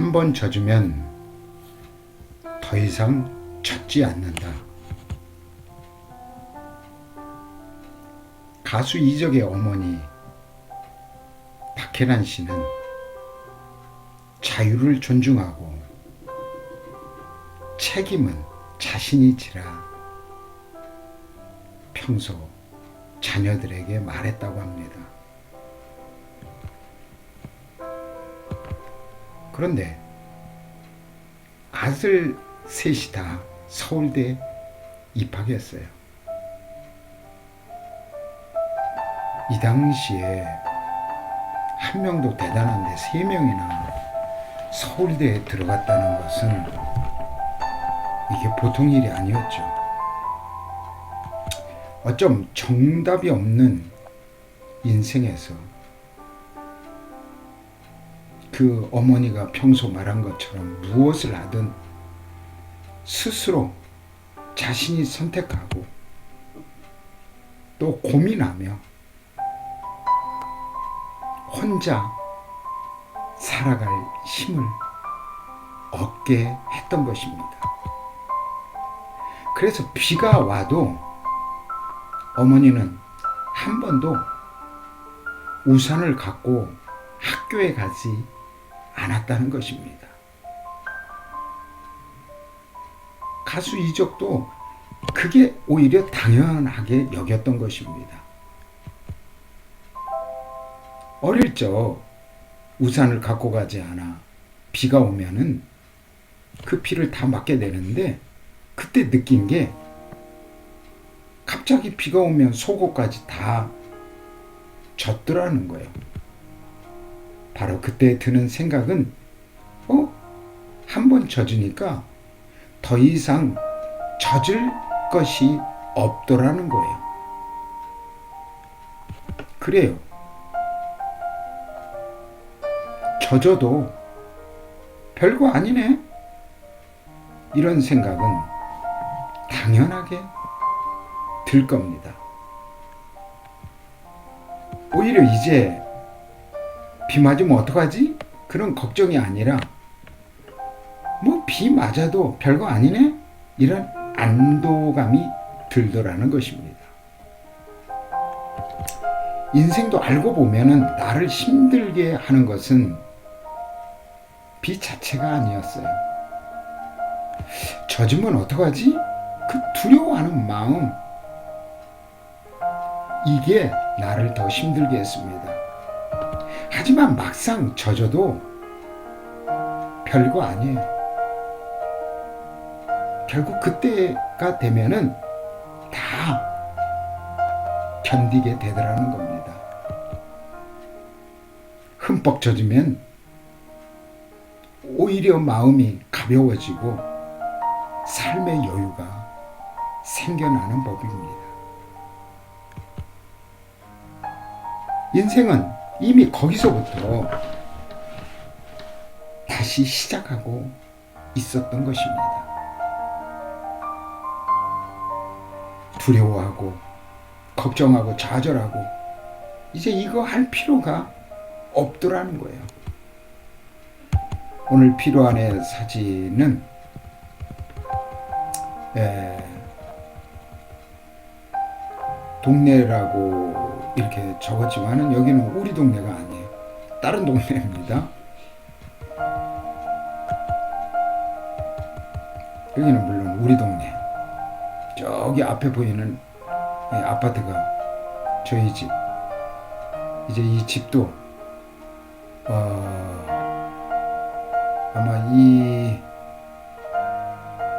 한 번 젖으면 더 이상 젖지 않는다. 가수 이적의 어머니 박혜란 씨는 자유를 존중하고 책임은 자신이 지라 평소 자녀들에게 말했다고 합니다. 그런데 아들 셋이 다 서울대 입학했어요. 이 당시에 한 명도 대단한데 세 명이나 서울대에 들어갔다는 것은 이게 보통 일이 아니었죠. 어쩜 정답이 없는 인생에서 그 어머니가 평소 말한 것처럼 무엇을 하든 스스로 자신이 선택하고 또 고민하며 혼자 살아갈 힘을 얻게 했던 것입니다. 그래서 비가 와도 어머니는 한 번도 우산을 갖고 학교에 가지 않았다는 것입니다. 가수 이적도 그게 오히려 당연하게 여겼던 것입니다. 어릴 적 우산을 갖고 가지 않아 비가 오면은 그 비를 다 맞게 되는데 그때 느낀 게 갑자기 비가 오면 속옷까지 다 젖더라는 거예요. 바로 그때 드는 생각은 어? 한 번 젖으니까 더 이상 젖을 것이 없더라는 거예요. 그래요. 젖어도 별거 아니네. 이런 생각은 당연하게 들 겁니다. 오히려 이제 비 맞으면 어떡하지? 그런 걱정이 아니라 뭐 비 맞아도 별거 아니네? 이런 안도감이 들더라는 것입니다. 인생도 알고 보면은 나를 힘들게 하는 것은 비 자체가 아니었어요. 젖으면 어떡하지? 그 두려워하는 마음. 이게 나를 더 힘들게 했습니다. 하지만 막상 젖어도 별거 아니에요. 결국 그때가 되면은 다 견디게 되더라는 겁니다. 흠뻑 젖으면 오히려 마음이 가벼워지고 삶의 여유가 생겨나는 법입니다. 인생은 이미 거기서부터 다시 시작하고 있었던 것입니다. 두려워하고 걱정하고 좌절하고 이제 이거 할 필요가 없더라는 거예요. 오늘 필요한의 사진은 에, 동네라고 이렇게 적었지만은 여기는 우리 동네가 아니에요. 다른 동네입니다. 여기는 물론 우리 동네. 저기 앞에 보이는 이 아파트가 저희 집. 이제 이 집도 어, 아마 이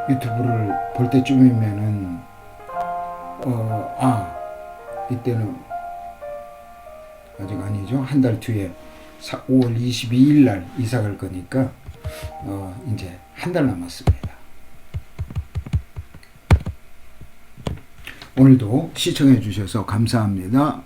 유튜브를 볼 때쯤이면은 어, 아 이때는 아직 아니죠 한 달 뒤에 5월 22일 날 이사 갈 거니까 어, 이제 한 달 남았습니다. 오늘도 시청해 주셔서 감사합니다.